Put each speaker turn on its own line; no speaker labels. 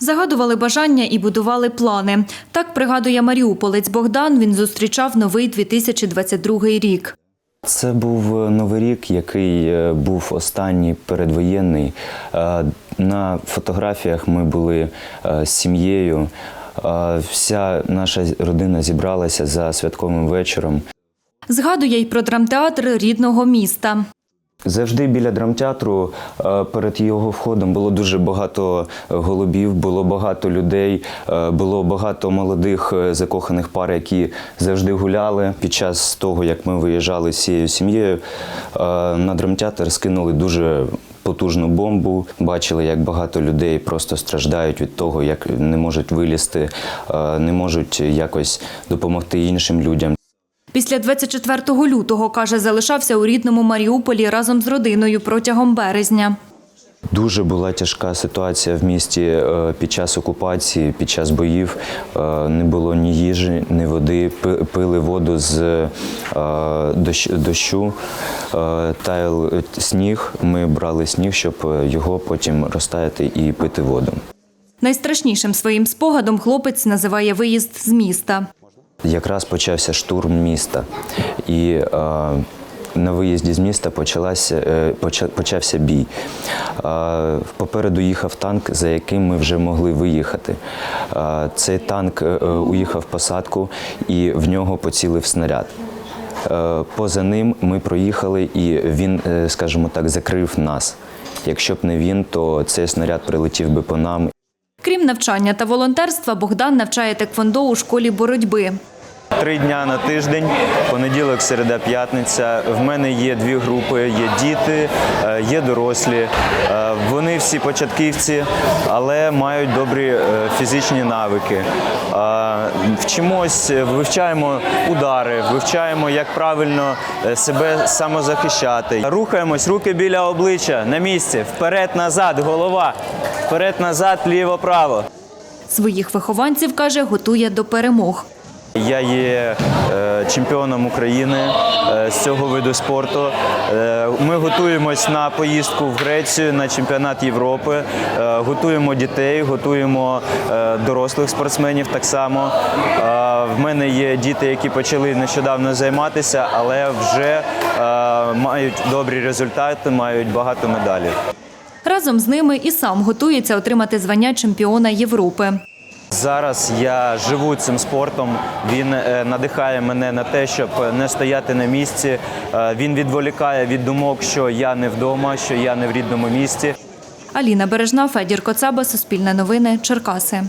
Загадували бажання і будували плани. Так пригадує маріуполець Богдан. Він зустрічав новий 2022 рік.
Це був е, новий рік, який е, був останній передвоєнний. Е, На фотографіях ми були з сім'єю. Вся наша родина зібралася за святковим вечором.
Згадує й про драмтеатр рідного міста.
Завжди біля драмтеатру е, перед його входом було дуже багато голубів, було багато людей, е, було багато молодих е, закоханих пар, які завжди гуляли. Під час того, як ми виїжджали з цією сім'єю, е, на драмтеатр скинули дуже. Потужну бомбу, бачили, як багато людей просто страждають від того, як не можуть вилізти, е, не можуть якось допомогти іншим людям.
Після 24 лютого, каже, залишався у рідному Маріуполі разом з родиною протягом березня.
Дуже була тяжка ситуація в місті е, під час окупації, під час боїв. Е, Не було ні їжі, ні води. Пили воду з е, дощу, таяв сніг. Ми брали сніг, щоб його потім розтаяти і пити воду.
Найстрашнішим своїм спогадом хлопець називає виїзд з міста.
Якраз почався штурм міста, і е, на виїзді з міста почалася, е, поча- почався бій. Е, попереду їхав танк, за яким ми вже могли виїхати. Цей танк уїхав посадку і в нього поцілив снаряд. Поза ним ми проїхали, і він, скажімо так, закрив нас. Якщо б не він, то цей снаряд прилетів би по нам
Крім навчання та волонтерства, Богдан навчає теквондо у школі боротьби.
Три дня на тиждень, понеділок, середа, п'ятниця. В мене є дві групи: є діти, е, є дорослі. Е, Вони всі початківці, але мають добрі е, фізичні навики. Вчимось, вивчаємо удари, вивчаємо, як правильно себе самозахищати. Рухаємось, руки біля обличчя на місці, вперед-назад, голова, вперед-назад, ліво-право.
Своїх вихованців, каже, готує до перемог.
Я є е, чемпіоном України е, з цього виду спорту. Е, ми готуємось на поїздку в Грецію на чемпіонат Європи. Готуємо дітей, готуємо дорослих спортсменів так само. В мене є діти, які почали нещодавно займатися, але вже мають добрі результати, мають багато медалей.
Разом з ними і сам готується отримати звання чемпіона Європи.
Зараз я живу цим спортом. Він е, надихає мене на те, щоб не стояти на місці. Е, Він відволікає від думок, що я не вдома, що я не в рідному місті.
Аліна Бережна, Федір Коцаба, Суспільне новини, Черкаси.